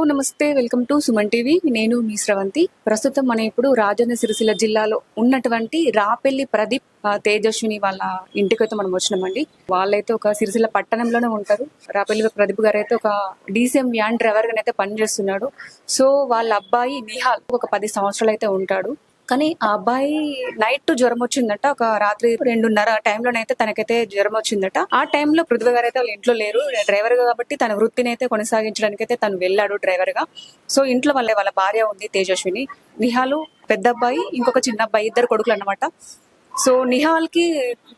Hello నమస్తే. Welcome to Suman TV. నేను మీ శ్రవంతి ప్రస్తుతం మనం ఇప్పుడు రాజన్న సిరిసిల్ల జిల్లాలో ఉన్నటువంటి రాపెల్లి ప్రదీప్ ఆ, తేజస్విని వాళ్ళ ఇంటికైతే మనం వచ్చినామండి. వాళ్ళైతే ఒక సిరిసిల్ల పట్టణంలోనే ఉంటారు. రాపెల్లి ప్రదీప్ గారు అయితే ఒక డీసీఎం వ్యాన్ డ్రైవర్గా అయితే పనిచేస్తున్నాడు. సో వాళ్ళ అబ్బాయి నిహాల్ ఒక పది సంవత్సరాలు అయితే ఉంటాడు. కానీ ఆ అబ్బాయి నైట్ జ్వరం వచ్చిందట ఒక రాత్రి రెండున్నర టైంలోనైతే తనకైతే జ్వరం వచ్చిందట. ఆ టైంలో పృథ్వీ గారు అయితే వాళ్ళ ఇంట్లో లేరు. డ్రైవర్ కాబట్టి తన వృత్తిని అయితే కొనసాగించడానికి అయితే తను వెళ్ళాడు డ్రైవర్గా. సో ఇంట్లో వాళ్ళ వాళ్ళ భార్య ఉంది తేజస్విని. నిహాలు పెద్ద అబ్బాయి ఇంకొక చిన్న అబ్బాయి ఇద్దరు కొడుకులు అనమాట సో నిహాల్కి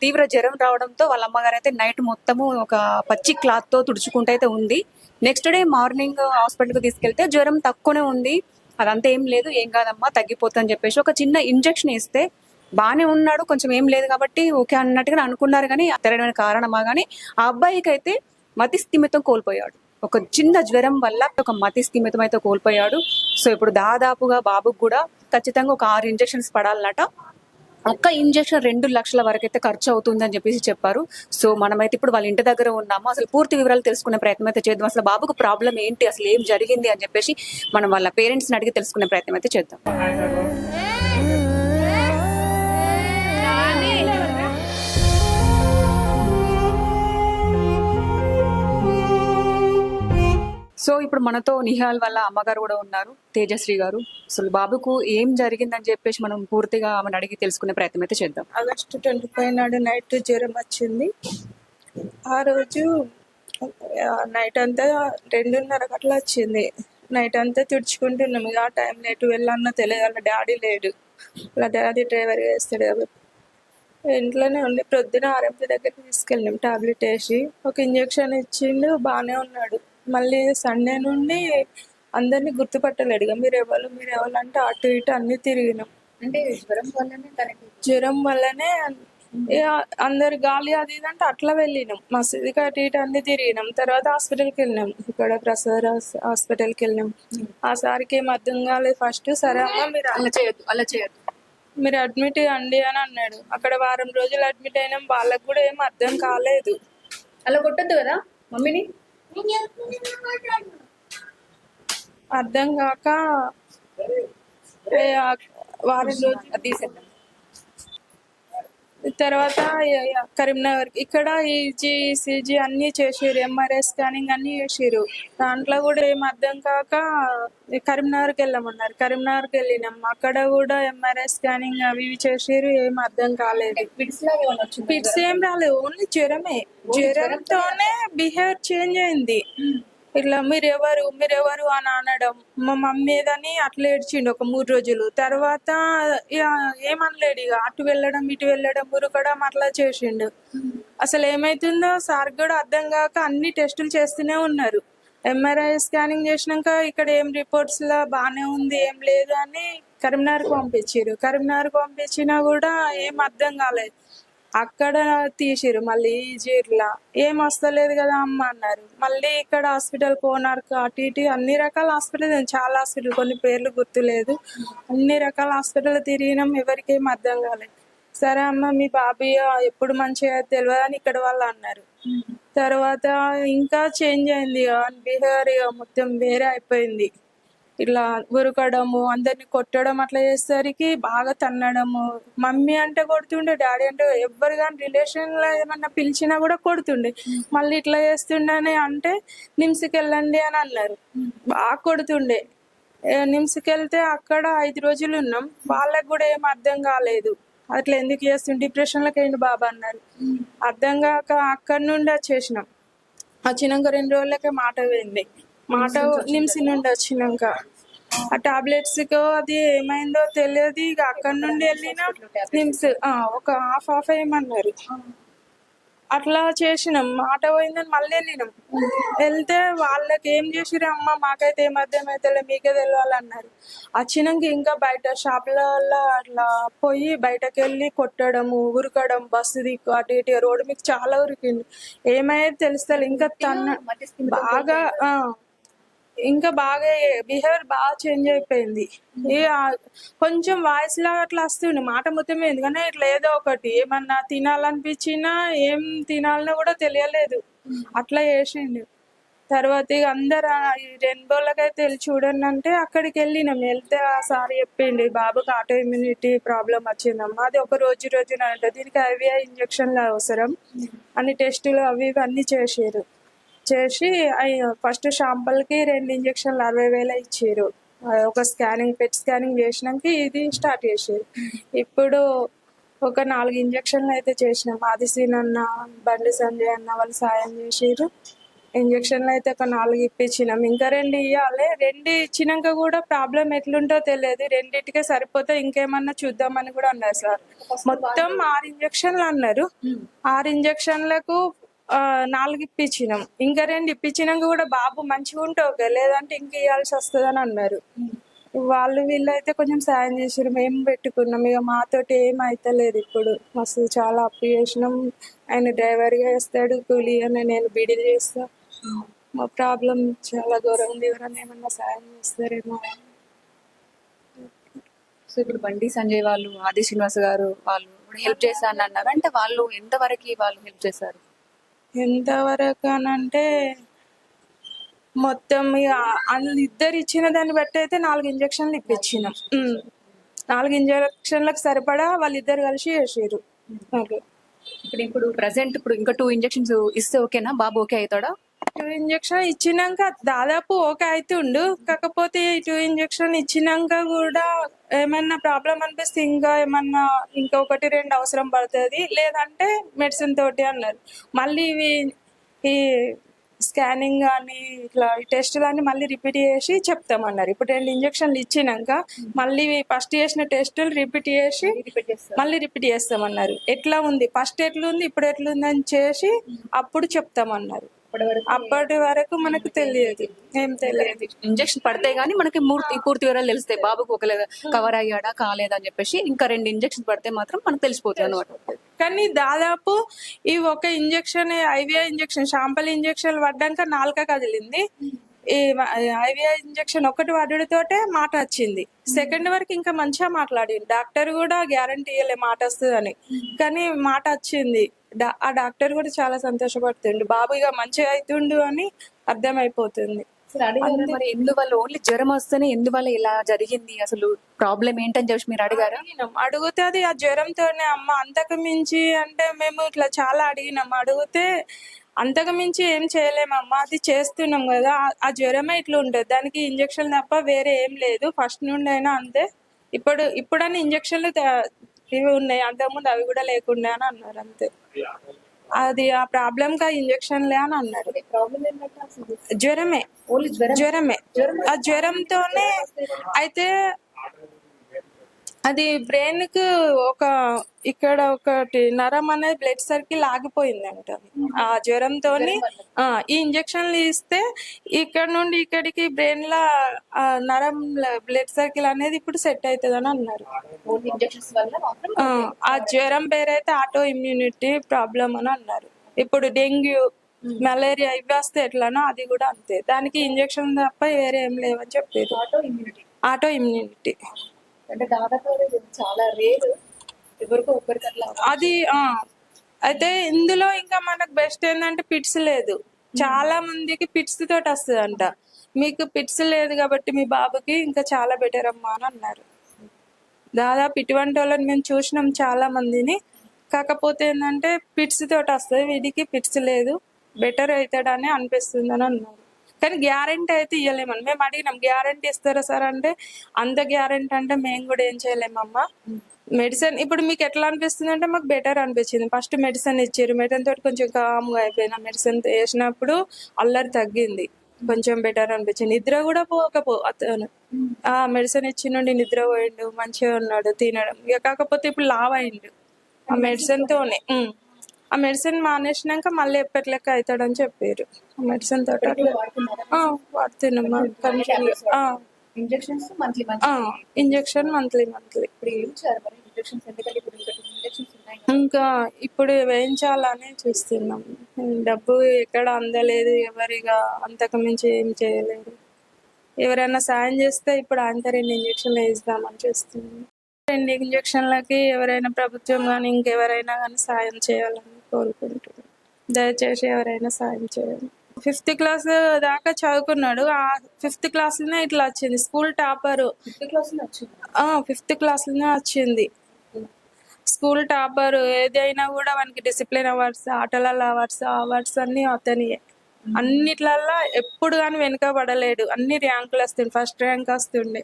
తీవ్ర జ్వరం రావడంతో వాళ్ళ అమ్మగారు అయితే నైట్ మొత్తము ఒక పచ్చి క్లాత్తో తుడుచుకుంటూ అయితే ఉంది. నెక్స్ట్ డే మార్నింగ్ హాస్పిటల్కి తీసుకెళ్తే జ్వరం తక్కువనే ఉంది. అదంతా ఏం లేదు ఏం కాదమ్మా తగ్గిపోతుందని చెప్పేసి ఒక చిన్న ఇంజెక్షన్ ఇస్తే బానే ఉన్నాడు కొంచెం ఏం లేదు కాబట్టి ఓకే అన్నట్టుగా అనుకున్నారు కానీ తెరమైన కారణమా కానీ ఆ అబ్బాయికి అయితే మతి స్థిమితం కోల్పోయాడు. ఒక చిన్న జ్వరం వల్ల ఒక మతి స్థిమితం అయితే కోల్పోయాడు. సో ఇప్పుడు దాదాపుగా బాబుకు కూడా ఖచ్చితంగా ఒక ఆరు ఇంజెక్షన్స్ పడాలన్నట. ఒక్క ఇంజెక్షన్ రెండు లక్షల వరకు అయితే ఖర్చు అవుతుంది అని చెప్పేసి చెప్పారు. సో మనమైతే ఇప్పుడు వాళ్ళ ఇంటి దగ్గర ఉన్నాము. అసలు పూర్తి వివరాలు తెలుసుకునే ప్రయత్నం అయితే చేద్దాం. అసలు బాబుకు ప్రాబ్లం ఏంటి? అసలు ఏం జరిగింది అని చెప్పేసి మనం వాళ్ళ పేరెంట్స్ని అడిగి తెలుసుకునే ప్రయత్నం అయితే చేద్దాం. సో ఇప్పుడు మనతో నిహాల్ వాళ్ళ అమ్మగారు కూడా ఉన్నారు తేజశ్రీ గారు. అసలు బాబుకు ఏం జరిగిందని చెప్పేసి మనం పూర్తిగా ఆమెను అడిగి తెలుసుకునే ప్రయత్నం అయితే చేద్దాం. ఆగస్టు ట్వంటీ ఫైవ్ నాడు నైట్ జ్వరం వచ్చింది. ఆ రోజు నైట్ అంతా రెండున్నర అట్లా వచ్చింది. నైట్ అంతా తుడుచుకుంటున్నాం. ఇక ఆ టైం ఎటు వెళ్ళాలన్నా తెలియదు వాళ్ళ డాడీ లేడు. వాళ్ళ డాడీ డ్రైవర్ వేస్తాడు కాబట్టి. ఇంట్లోనే ఉండి ప్రొద్దున ఆర్ఎంపీ దగ్గర తీసుకెళ్ళినాం. టాబ్లెట్ వేసి. ఒక ఇంజెక్షన్ ఇచ్చిండు. బాగానే ఉన్నాడు. మళ్ళీ సండే నుండి అందరినీ గుర్తుపట్టలేడు ఇక మీరు ఎవరు మీరు ఎవరు అంటే అటు ఇటు అన్ని తిరిగినాం. అంటే జ్వరం వల్లనే తనకి జ్వరం వల్లనే అందరు గాలి అది ఇది అంటే అట్లా వెళ్ళినాం. మసీదుకి అటు ఇటు అన్ని తిరిగినాం. తర్వాత హాస్పిటల్కి వెళ్ళినాం. ఇక్కడ ప్రసాద్ హాస్- హాస్పిటల్కి వెళ్ళినాం. ఆ సార్కి ఏం అర్థం కాలేదు. ఫస్ట్ సరే అమ్మ మీరు అలా చేయొద్దు అలా చేయొద్దు. మీరు అడ్మిట్ అండి అని అన్నాడు. అక్కడ వారం రోజులు అడ్మిట్ అయినాం. వాళ్ళకి కూడా ఏం అర్థం కాలేదు. అలా కొట్టద్దు కదా మమ్మీని? అర్థం కాక వారం రోజు తీసేద్దాం. తర్వాత కరీంనగర్. ఇక్కడ ఈజీ సిజీ అన్ని చేసిర్రు ఎంఆర్ఐ స్కానింగ్ అన్ని చేసిర్రు. దాంట్లో కూడా ఏం అర్థం కాక కరీంనగర్కి వెళ్ళామన్నారు. కరీంనగర్కి వెళ్ళినాం. అక్కడ కూడా ఎంఆర్ఐ స్కానింగ్ అవి ఇవి చేసిర్రు ఏం అర్థం కాలేదు? ఫిట్స్ ఏం రాలేదు ఓన్లీ జ్వరమే. జ్వరంతోనే బిహేవియర్ చేంజ్ అయింది. ఇట్లా మీరెవరు మీరెవరు అని అనడం. మా మమ్మీ ఏదని అట్లా ఏడ్చిండు ఒక మూడు రోజులు. తర్వాత ఏమనలేడు ఇక. అటు వెళ్ళడం ఇటు వెళ్ళడం ఉరకడం అట్లా చేసిండు. అసలు ఏమైతుందో సార్ కూడా అర్థం కాక అన్ని టెస్టులు చేస్తూనే ఉన్నారు. ఎంఆర్ఐ స్కానింగ్ చేసినాక ఇక్కడ ఏం రిపోర్ట్స్ లా బాగానే ఉంది ఏం లేదు అని కరీంనగర్కి పంపించారు కరీంనగర్కి పంపించినా కూడా ఏం అర్థం కాలేదు. అక్కడ తీసిరు మళ్ళీ జీర్లా. ఏం వస్తలేదు కదా అమ్మ అన్నారు. మళ్ళీ ఇక్కడ హాస్పిటల్ కోనార్క్ అటు ఇటు అన్ని రకాల హాస్పిటల్ చాలా హాస్పిటల్ కొన్ని పేర్లు గుర్తులేదు. అన్ని రకాల హాస్పిటల్ తిరిగినాం ఎవరికి అర్థం కాలేదు సరే అమ్మ మీ బాబీ ఎప్పుడు మంచిగా తెలియదు అని ఇక్కడ వాళ్ళు అన్నారు. తర్వాత ఇంకా చేంజ్ అయింది బిహేవియర్ మొత్తం వేరే అయిపోయింది. ఇట్లా ఉరకడము అందరిని కొట్టడం అట్లా చేసేసరికి బాగా తన్నడము. మమ్మీ అంటే కొడుతుండే డాడీ అంటే ఎవ్వరు కానీ రిలేషన్ ఏమన్నా పిలిచినా కూడా కొడుతుండే. మళ్ళీ ఇట్లా చేస్తుండని అంటే నిమ్స్కి వెళ్ళండి అని అన్నారు. బాగా కొడుతుండే. నిమ్సుకెళ్తే నిమ్స్కి వెళ్తే అక్కడ ఐదు రోజులు ఉన్నాం. వాళ్ళకి కూడా ఏం అర్థం కాలేదు. అట్లా ఎందుకు చేస్తుండే? డిప్రెషన్లోకి అయింది బాబా అన్నారు. అర్థం కాక అక్కడి నుండి వచ్చేసినాం. వచ్చినాక రెండు రోజులకే మాట పోయింది. మాట నిమ్స్ నుండి వచ్చినాక ఆ టాబ్లెట్స్ అది ఏమైందో తెలియదు. ఇక అక్కడ నుండి వెళ్ళినా నిమ్స్ ఆ, ఒక హాఫ్ హాఫ్ వేయమన్నారు అట్లా చేసినాం. మాట పోయిందని మళ్ళీ వెళ్ళినాం. వెళ్తే వాళ్ళకి ఏం చేసిరు అమ్మ మాకైతే ఏం అర్థమైతే మీకే తెలియాలన్నారు వచ్చినాక ఇంకా బయట షాపులలో అట్లా పోయి బయటకు వెళ్ళి కొట్టడము ఉరకడం బస్సు దిక్కు అటు ఇటు రోడ్డు మీకు చాలా ఉరికింది ఏమైతే తెలుస్తుంది ఇంకా తన బాగా ఆ, ఇంకా బాగా బిహేవియర్ బాగా చేంజ్ అయిపోయింది. కొంచెం వాయిస్ లాగా అట్లా వస్తుంది మాట మొత్తం ఎందుకంటే ఇట్లా ఏదో ఒకటి ఏమన్నా తినాలనిపించినా ఏం తినాలన్నా కూడా తెలియలేదు. అట్లా చేసిండు. తర్వాత ఇక అందరు ఆ వెళ్ళి చూడండి అంటే అక్కడికి వెళ్ళినాం. వెళ్తే ఆ సార్ చెప్పిండు బాబుకి ఆటో ఇమ్యూనిటీ ప్రాబ్లం వచ్చిందమ్మా. అది ఒక రోజు రోజున అంటే. దీనికి ఐవీఐ ఇంజక్షన్లు అవసరం. అన్ని టెస్టులు అవి ఇవన్నీ చేసారు చేసి ఫస్ట్ షాంపల్కి రెండు ఇంజక్షన్లు అరవై వేలు ఇచ్చారు. ఒక స్కానింగ్ పెట్ స్కానింగ్ చేసినాక ఇది స్టార్ట్ చేసారు ఇప్పుడు ఒక నాలుగు ఇంజక్షన్లు అయితే చేసినాం. ఆదిశీన్ అన్న బండి సంజయ్ అన్న వాళ్ళు సాయం చేసారు ఇంజక్షన్లు అయితే ఒక నాలుగు ఇప్పించినాం. ఇంకా రెండు ఇవ్వాలి రెండు ఇచ్చినాక కూడా ప్రాబ్లం ఎట్లుంటో తెలియదు. రెండింటికే సరిపోతే ఇంకేమన్నా చూద్దామని కూడా అన్నారు సార్. మొత్తం ఆరు ఇంజక్షన్లు అన్నారు. ఆరు ఇంజక్షన్లకు నాలుగు ఇప్పించినాం ఇంకా రెండు ఇప్పించినాక కూడా బాబు మంచిగా ఉంటావు లేదంటే ఇంక ఇవ్వాల్సి వస్తుందని అన్నారు. వాళ్ళు వీళ్ళు అయితే కొంచెం సాయం చేసారు మేము పెట్టుకున్నాం. ఇక మాతోటి ఏం అవుతలేదు ఇప్పుడు. మస్తు చాలా అప్పు చేసినాం. ఆయన డ్రైవర్గా వేస్తాడు కూలీ అని నేను బిడిల్ చేస్తా. మా ప్రాబ్లం చాలా ఘోరంగా ఎవరన్నా ఏమన్నా సాయం చేస్తారేమో సో ఇప్పుడు బండి సంజయ్ వాళ్ళు ఆది శ్రీనివాస్ గారు వాళ్ళు హెల్ప్ చేశాను అన్నారు. అంటే వాళ్ళు ఎంతవరకు వాళ్ళు హెల్ప్ చేశారు? ఎంతవరకు అని అంటే మొత్తం ఇక వాళ్ళు ఇద్దరు ఇచ్చిన దాన్ని బట్టి అయితే నాలుగు ఇంజక్షన్లు ఇప్పించినాం ఉమ్. నాలుగు ఇంజక్షన్లకు సరిపడా వాళ్ళిద్దరు కలిసి చేసారు ఓకే ఇప్పుడు ఇప్పుడు ప్రజెంట్ ఇప్పుడు ఇంకా టూ ఇంజెక్షన్స్ ఇస్తే ఓకేనా? బాబు ఓకే అవుతాడా? టూ ఇంజక్షన్ ఇచ్చినాక దాదాపు ఓకే అవుతుండు కాకపోతే ఈ టూ ఇంజక్షన్ ఇచ్చినాక కూడా ఏమన్నా ప్రాబ్లం అనిపిస్తే ఇంకా ఏమన్నా ఇంకొకటి రెండు అవసరం పడుతుంది. లేదంటే మెడిసిన్ తోటి అన్నారు. మళ్ళీ ఇవి ఈ స్కానింగ్ కానీ ఇట్లా ఈ టెస్టులు అన్ని మళ్ళీ రిపీట్ చేసి చెప్తామన్నారు. ఇప్పుడు రెండు ఇంజక్షన్లు ఇచ్చినాక మళ్ళీ ఫస్ట్ చేసిన టెస్టులు రిపీట్ చేసి మళ్ళీ రిపీట్ చేస్తామన్నారు. ఎట్లా ఉంది? ఫస్ట్ ఎట్లుంది? ఇప్పుడు ఎట్లుంది అని చేసి అప్పుడు చెప్తామన్నారు. అప్పటి వరకు మనకు తెలియదు. ఏం తెలియదు. ఇంజెక్షన్ పడితే గానీ మనకి మూర్తి పూర్తి వివరాలు తెలుస్తాయి. బాబుకు ఒకవేళ కవర్ అయ్యాడా కాలేదా అని చెప్పేసి ఇంకా రెండు ఇంజెక్షన్ పడితే మాత్రం మనకు తెలిసిపోతుంది అనమాట కానీ దాదాపు ఈ ఒక ఇంజెక్షన్ ఐవిఐ ఇంజెక్షన్ షాంపల్ ఇంజెక్షన్ పడ్డాక నాలుక కదిలింది. ఈ ఐవిఐ ఇంజెక్షన్ ఒకటి పడుడితోటే మాట వచ్చింది. సెకండ్ వరకు ఇంకా మంచిగా మాట్లాడింది. డాక్టర్ కూడా గ్యారంటీ ఇవ్వలే మాట వస్తుందని. కానీ మాట వచ్చింది. ఆ డాక్టర్ కూడా చాలా సంతోషపడుతుండు. బాబు ఇక మంచిగా అవుతుండు అని అర్థమైపోతుంది. మరి ఎందువల్ల ఓన్లీ జ్వరం వస్తేనే ఎందువల్ల ఇలా జరిగింది? అసలు ప్రాబ్లం ఏంటని చెప్పి మీరు అడిగారా? అడిగినాం. అడిగితే అది ఆ జ్వరంతోనే అమ్మ. అంతకు మించి అంటే మేము ఇట్లా చాలా అడిగినాం. అడిగితే అంతకు మించి ఏం చేయలేమమ్మా. అది చేస్తున్నాం కదా. ఆ- జ్వరమే ఇట్లా ఉంటుంది దానికి ఇంజక్షన్ తప్ప వేరే ఏం లేదు. ఫస్ట్ నుండి అయినా అంతే. ఇప్పుడు ఇప్పుడని ఇంజక్షన్లు ఇవి ఉన్నాయి. అంతకుముందు అవి కూడా లేకుండా అని అన్నారు. అంతే. అది ఆ ప్రాబ్లం కా ఇంజక్షన్లే అని అన్నారు. జ్వరమే. జ్వరమే. ఆ జ్వరంతోనే అయితే అది బ్రెయిన్కు ఒక ఇక్కడ ఒకటి నరం అనేది బ్లడ్ సర్కిల్ ఆగిపోయింది అంట ఆ జ్వరంతోని ఆ, ఈ ఇంజక్షన్లు ఇస్తే ఇక్కడ నుండి ఇక్కడికి బ్రెయిన్ లా నరం బ్లడ్ సర్కిల్ అనేది ఇప్పుడు సెట్ అవుతుంది అని అన్నారు ఆ, జ్వరం పేరైతే ఆటో ఇమ్యూనిటీ ప్రాబ్లం అని అన్నారు. ఇప్పుడు డెంగ్యూ మలేరియా ఇవి వస్తే ఎట్లానో అది కూడా అంతే. దానికి ఇంజక్షన్ తప్ప వేరే ఏం లేవని చెప్పారు ఆటో ఇమ్యూనిటీ ఆటో ఇమ్యూనిటీ అంటే దాదాపు చాలా రేరు ఎవరికో ఒక్కరికి అట్లా అది ఆ. అయితే ఇందులో ఇంకా మనకు బెస్ట్ ఏంటంటే పిట్స్ లేదు. చాలా మందికి పిట్స్ తోటి వస్తుందంట. మీకు పిట్స్ లేదు కాబట్టి మీ బాబుకి ఇంకా చాలా బెటర్ అమ్మా అని అన్నారు. దాదాపు ఇటువంటి వాళ్ళని మేము చూసినాం చాలా మందిని. కాకపోతే ఏంటంటే పిట్స్ తోటి వస్తుంది. వీడికి పిట్స్ లేదు. బెటర్ అవుతాడని అనిపిస్తుంది అని అన్నారు. కానీ గ్యారంటీ అయితే ఇవ్వలేమని మేము అడిగినాం గ్యారంటీ ఇస్తారా సార్? అంటే అంత గ్యారంటీ అంటే మేము కూడా ఏం చేయలేమమ్మా. మెడిసిన్ ఇప్పుడు మీకు ఎట్లా అనిపిస్తుంది అంటే మాకు బెటర్ అనిపించింది. ఫస్ట్ మెడిసిన్ ఇచ్చారు. మెడిసిన్ తోటి కొంచెం కామ్గా అయిపోయినా మెడిసిన్ వేసినప్పుడు అల్లరి తగ్గింది. కొంచెం బెటర్ అనిపించింది. నిద్ర కూడా పోకపో అతను ఆ మెడిసిన్ ఇచ్చి నుండి నిద్ర పోయిండు మంచిగా ఉన్నాడు తినడం. ఇక కాకపోతే ఇప్పుడు లావ్ అయిండు ఆ మెడిసిన్ తోనే. ఉమ్. ఆ మెడిసిన్ మానేసినాక మళ్ళీ ఎప్పటిలెక్క అవుతాడని చెప్పారు. ఆ మెడిసిన్ తోటి అట్లా. ఆ, వాడుతున్నాం injections monthly injection monthly monthly. ఇంకా ఇప్పుడు వేయించాలని చూస్తున్నాం. డబ్బు ఎక్కడ అందలేదు ఎవరిగా అంతకు మించి ఏం చేయలేరు ఎవరైనా సాయం చేస్తే ఇప్పుడు అంత రెండు ఇంజక్షన్లు వేయిద్దామని చూస్తున్నాం. రెండు ఇంజక్షన్లకి ఎవరైనా ప్రభుత్వం కానీ ఇంకెవరైనా కానీ సాయం చేయాలని కోరుకుంటున్నాం దయచేసి ఎవరైనా సాయం చేయాలి ఫిఫ్త్ క్లాస్ దాకా చదువుకున్నాడు. ఆ ఫిఫ్త్ క్లాస్లోనే ఇట్లా వచ్చింది. School topper. ఫిఫ్త్ క్లాస్లోనే వచ్చింది? స్కూల్ టాపర్ ఏదైనా కూడా మనకి డిసిప్లిన్ అవార్డ్స్ ఆటలలో అవార్డ్స్ అవార్డ్స్ అన్ని అతనియే అన్నిట్లల్లో ఎప్పుడు కానీ వెనుకబడలేడు. అన్ని ర్యాంకులు వస్తుండే. ఫస్ట్ ర్యాంక్ వస్తుండే.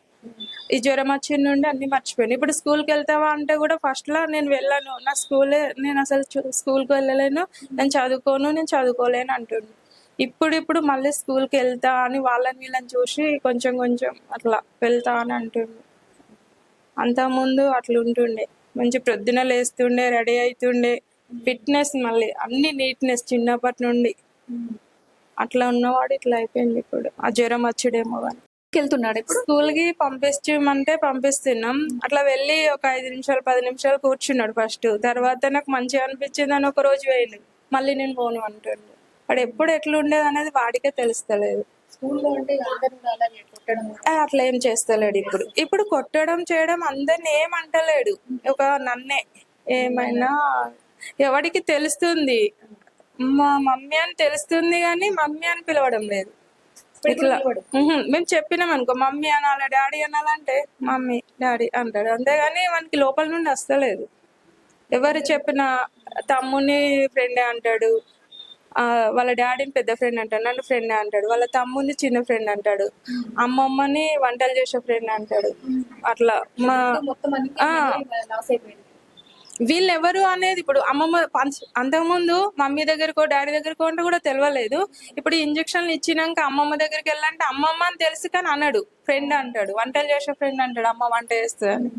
ఈ జ్వరం వచ్చిన నుండి అన్ని మర్చిపోయాను. ఇప్పుడు స్కూల్కి వెళ్తావా అంటే కూడా ఫస్ట్లో నేను వెళ్ళాను. నా స్కూలే నేను అసలు చూ- స్కూల్కి వెళ్ళలేను. నేను చదువుకోను నేను చదువుకోలేను అంటుండే. ఇప్పుడు ఇప్పుడు మళ్ళీ స్కూల్కి వెళ్తా అని వాళ్ళని వీళ్ళని చూసి కొంచెం కొంచెం అట్లా వెళ్తా అని అంటుండే. అంతకుముందు అట్లా ఉంటుండే. మంచి ప్రొద్దున లేస్తుండే రెడీ అవుతుండే ఫిట్నెస్ మళ్ళీ అన్ని నీట్నెస్ చిన్నప్పటి నుండి. అట్లా ఉన్నవాడు ఇట్లా అయిపోయింది ఇప్పుడు. ఆ జ్వరం వచ్చుడేమో కానీ వెళ్తున్నాడు ఇప్పుడు? స్కూల్కి పంపించమంటే పంపిస్తున్నాం. అట్లా వెళ్ళి ఒక ఐదు నిమిషాలు పది నిమిషాలు కూర్చున్నాడు ఫస్ట్. తర్వాత నాకు మంచిగా అనిపించింది అని ఒక రోజు వేయండి మళ్ళీ నేను పోను అంటుండు. వాడు ఎప్పుడు ఎట్లా ఉండేది అనేది వాడికే తెలుస్తలేదు. అట్లా ఏం చేస్తలేడు ఇప్పుడు. ఇప్పుడు కొట్టడం చేయడం అందరిని ఏం అంటలేడు ఒక నన్నే. ఏమైనా ఎవడికి తెలుస్తుంది? మా మమ్మీ అని తెలుస్తుంది కానీ మమ్మీ అని పిలవడం లేదు. ఇట్లా మేము చెప్పినాం అనుకో మమ్మీ అనాలి డాడీ అనాలంటే మమ్మీ డాడీ అంటాడు. అంతేగాని మనకి లోపల నుండి వస్తలేదు ఎవరు చెప్పిన తమ్ముని ఫ్రెండే అంటాడు వాళ్ళ డాడీని పెద్ద ఫ్రెండ్ అంటాడు నన్ను ఫ్రెండ్ అంటాడు వాళ్ళ తమ్ముని చిన్న ఫ్రెండ్ అంటాడు అమ్మమ్మని వంటలు చేసే ఫ్రెండ్ అంటాడు. అట్లా మా వీళ్ళెవరు వీళ్ళు ఎవరు అనేది ఇప్పుడు అమ్మమ్మ పంచ- అంతకుముందు మమ్మీ దగ్గరకో డాడీ దగ్గరకో అంటే కూడా తెలియలేదు ఇప్పుడు ఇంజక్షన్లు ఇచ్చినాక అమ్మమ్మ దగ్గరికి వెళ్ళాలంటే అమ్మమ్మ అని తెలుసు కానీ అన్నాడు ఫ్రెండ్ అంటాడు. వంటలు చేసే ఫ్రెండ్ అంటాడు. అమ్మ వంట చేస్తుంది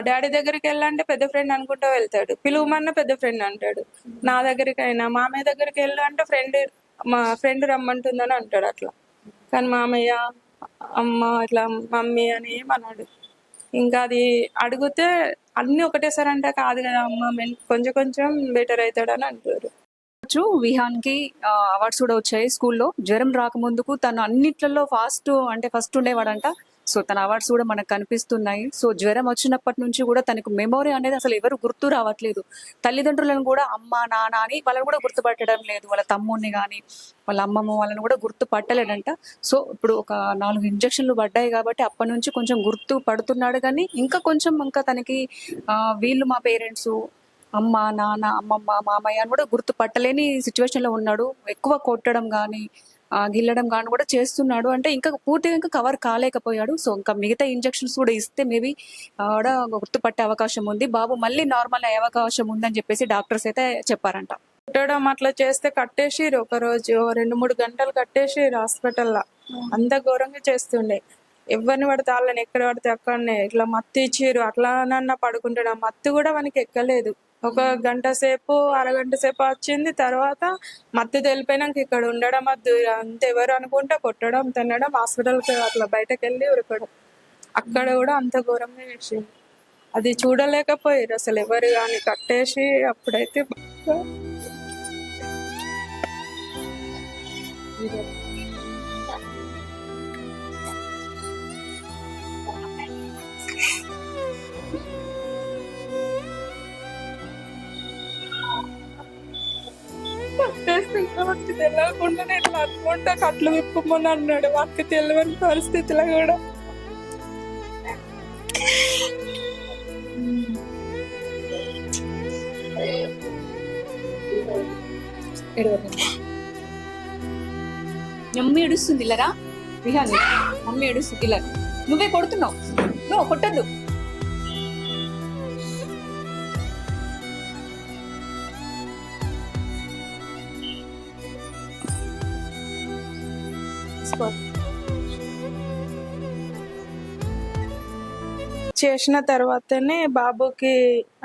డాడీ దగ్గరికి వెళ్ళాలంటే పెద్ద ఫ్రెండ్ అనుకుంటూ వెళ్తాడు. పిలువమన్న పెద్ద ఫ్రెండ్ అంటాడు. నా దగ్గరికి అయినా మామయ్య దగ్గరికి వెళ్ళాలంటే ఫ్రెండ్ మా ఫ్రెండ్ రమ్మంటుందని అంటాడు అట్లా. కానీ మామయ్య అమ్మ ఇట్లా మమ్మీ అని ఏమన్నాడు ఇంకా అది అడిగితే అన్ని ఒకటేసారి అంటే కాదు కదా అమ్మ కొంచెం కొంచెం బెటర్ అవుతాడని అంటారు. విహాన్కి అవార్డ్స్ కూడా వచ్చాయి స్కూల్లో. జ్వరం రాకముందుకు తను అన్నిట్లలో ఫాస్ట్ అంటే ఫస్ట్ ఉండేవాడంట. సో తన అవార్డ్స్ కూడా మనకు కనిపిస్తున్నాయి. సో జ్వరం వచ్చినప్పటి నుంచి కూడా తనకు మెమొరీ అనేది అసలు ఎవరు గుర్తు రావట్లేదు. తల్లిదండ్రులను కూడా అమ్మ నాన్న అని వాళ్ళని కూడా గుర్తుపట్టడం లేదు. వాళ్ళ తమ్ముడిని కానీ వాళ్ళ అమ్మమ్మ వాళ్ళని కూడా గుర్తు పట్టలేడంట సో ఇప్పుడు ఒక నాలుగు ఇంజక్షన్లు పడ్డాయి కాబట్టి అప్పటి నుంచి కొంచెం గుర్తు పడుతున్నాడు కానీ ఇంకా కొంచెం ఇంకా తనకి వీళ్ళు మా పేరెంట్స్ అమ్మ నాన్న అమ్మమ్మ మామయ్య అని కూడా గుర్తు పట్టలేని ఉన్నాడు. ఎక్కువ కొట్టడం కానీ గిల్లడం కానీ కూడా చేస్తున్నాడు. అంటే ఇంకా పూర్తిగా ఇంకా కవర్ కాలేకపోయాడు. సో ఇంకా మిగతా ఇంజెక్షన్స్ కూడా ఇస్తే మేబీ ఆడ గుర్తుపట్టే అవకాశం ఉంది. బాబు మళ్ళీ నార్మల్ అయ్యే అవకాశం ఉందని చెప్పేసి డాక్టర్స్ అయితే చెప్పారంట. కుట్టడం అట్లా చేస్తే కట్టేసిరు ఒక రోజు రెండు మూడు గంటలు కట్టేసిరు హాస్పిటల్లో. అంత ఘోరంగా చేస్తుండే. ఎవరిని పడితే వాళ్ళని ఎక్కడ పడితే అక్కడనే ఇట్లా మత్తు ఇచ్చిర్రు. అట్లా నన్న పడుకుంటాడు. ఆ మత్తు కూడా మనకి ఎక్కలేదు. ఒక గంట సేపు అరగంట సేపు వచ్చింది. తర్వాత మత్తి తెలిపోయినాక ఇక్కడ ఉండడం వద్దు అంత ఎవరు అనుకుంటే కొట్టడం తినడం హాస్పిటల్కి అట్లా బయటకు వెళ్ళి ఉరకడం. అక్కడ కూడా అంత ఘోరంగా చేసింది. అది చూడలేకపోయారు అసలు ఎవరు కానీ కట్టేసి అప్పుడైతే బాగా వాడికి తెలియకుండా నేను అనుకుంటా కట్లు విప్పమని అన్నాడు. వాడికి తెలియని పరిస్థితిలో కూడా. మమ్మీ ఏడుస్తుంది ఇల్లరా విహాన్ మమ్మీ ఏడుస్తుంది ఇలా. నువ్వే కొడుతున్నావు. నువ్వు కొట్టద్దు. చేసిన తర్వాతనే బాబుకి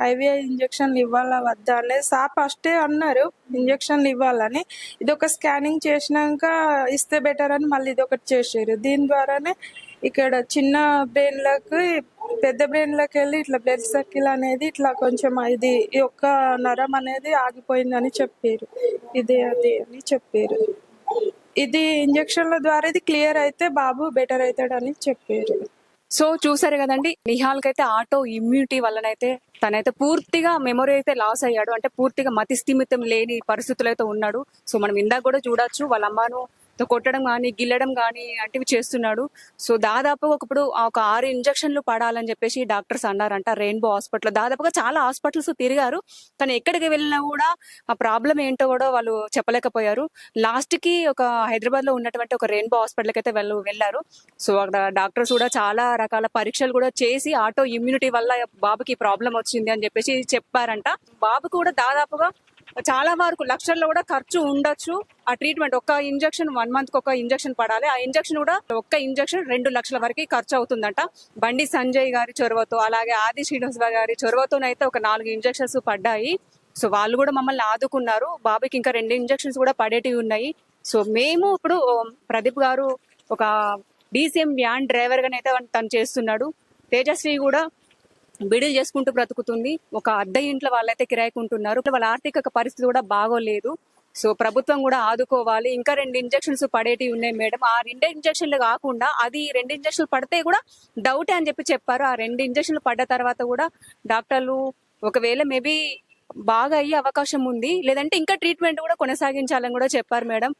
ఐవీఐ ఇంజక్షన్లు ఇవ్వాలా వద్దా అనేది సా ఫస్టే అన్నారు. ఇంజక్షన్లు ఇవ్వాలని. ఇది ఒక స్కానింగ్ చేసినాక ఇస్తే బెటర్ అని మళ్ళీ ఇది ఒకటి చేసారు. దీని ద్వారానే ఇక్కడ చిన్న బ్రెయిన్లకు పెద్ద బ్రెయిన్లోకి వెళ్ళి ఇట్లా బ్లడ్ సర్కిల్ అనేది ఇట్లా కొంచెం ఇది ఈ ఒక్క నరం అనేది ఆగిపోయిందని చెప్పారు. ఇది అది అని చెప్పారు. ఇది ఇంజక్షన్ల ద్వారా ఇది క్లియర్ అయితే బాబు బెటర్ అవుతాడని చెప్పారు. సో చూసారు కదండి నిహాల్కైతే ఆటో ఇమ్యూనిటీ వల్లనైతే తనైతే పూర్తిగా మెమొరీ అయితే లాస్ అయ్యాడు. అంటే పూర్తిగా మతి స్థిమితం లేని పరిస్థితులు అయితే ఉన్నాడు. సో మనం ఇందాక కూడా చూడొచ్చు వాళ్ళ అమ్మను కొట్టడం కానీ గిల్లడం కానీ అంటివి చేస్తున్నాడు. సో దాదాపుగా ఒకప్పుడు ఒక ఆరు ఇంజక్షన్లు పడాలని చెప్పేసి డాక్టర్స్ అన్నారంట రెయిన్బో హాస్పిటల్ దాదాపుగా చాలా హాస్పిటల్స్ తిరిగారు. కానీ ఎక్కడికి వెళ్ళినా కూడా ఆ ప్రాబ్లం ఏంటో కూడా వాళ్ళు చెప్పలేకపోయారు. లాస్ట్కి ఒక హైదరాబాద్లో ఉన్నటువంటి ఒక రెయిన్బో హాస్పిటల్ అయితే వాళ్ళు వెళ్ళారు. సో అక్కడ డాక్టర్స్ కూడా చాలా రకాల పరీక్షలు కూడా చేసి ఆటో ఇమ్యూనిటీ వల్ల బాబుకి ప్రాబ్లం వచ్చింది అని చెప్పేసి చెప్పారంట. బాబు కూడా దాదాపుగా చాలా వరకు లక్షల్లో కూడా ఖర్చు ఉండొచ్చు. ఆ ట్రీట్మెంట్ ఒక్క ఇంజక్షన్ వన్ మంత్ ఒక ఇంజక్షన్ పడాలి. ఆ ఇంజక్షన్ కూడా ఒక్క ఇంజక్షన్ రెండు లక్షల వరకు ఖర్చు అవుతుందంట. బండి సంజయ్ గారి చొరవతో అలాగే ఆది శ్రీనివాస్ గారి చొరవతోనైతే ఒక నాలుగు ఇంజెక్షన్స్ పడ్డాయి. సో వాళ్ళు కూడా మమ్మల్ని ఆదుకున్నారు. బాబుకి ఇంకా రెండు ఇంజెక్షన్స్ కూడా పడేటివి ఉన్నాయి. సో మేము ఇప్పుడు ప్రదీప్ గారు ఒక డీసీఎం వ్యాన్ డ్రైవర్గానైతే తను చేస్తున్నాడు. తేజస్వి కూడా బిడిల్ చేసుకుంటూ బ్రతుకుతుంది. ఒక అద్దె ఇంట్లో వాళ్ళైతే కిరాయికుంటున్నారు. వాళ్ళ ఆర్థిక పరిస్థితి కూడా బాగోలేదు. సో ప్రభుత్వం కూడా ఆదుకోవాలి. ఇంకా రెండు ఇంజక్షన్స్ పడేటివి ఉన్నాయి మేడం. ఆ రెండు ఇంజక్షన్లు కాకుండా అది రెండు ఇంజక్షన్లు పడితే కూడా డౌటే అని చెప్పి చెప్పారు. ఆ రెండు ఇంజక్షన్లు పడ్డ తర్వాత కూడా డాక్టర్లు ఒకవేళ మేబీ బాగా అయ్యే అవకాశం ఉంది. లేదంటే ఇంకా ట్రీట్మెంట్ కూడా కొనసాగించాలని కూడా చెప్పారు మేడం.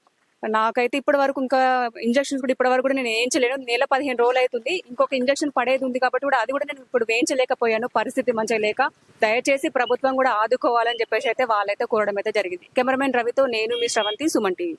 నాకైతే ఇప్పటి వరకు ఇంకా ఇంజక్షన్స్ కూడా ఇప్పటి వరకు కూడా నేను వేయించలేను. నెల పదిహేను రోజులు అవుతుంది ఇంకొక ఇంజక్షన్ పడేది ఉంది కాబట్టి కూడా అది కూడా నేను ఇప్పుడు వేయించలేకపోయాను. పరిస్థితి మంచిగా లేక దయచేసి ప్రభుత్వం కూడా ఆదుకోవాలని చెప్పేసి అయితే వాళ్ళైతే కోరడం అయితే జరిగింది. కెమెరామెన్ రవితో నేను మీ శ్రవంతి సుమన్ టీవీ.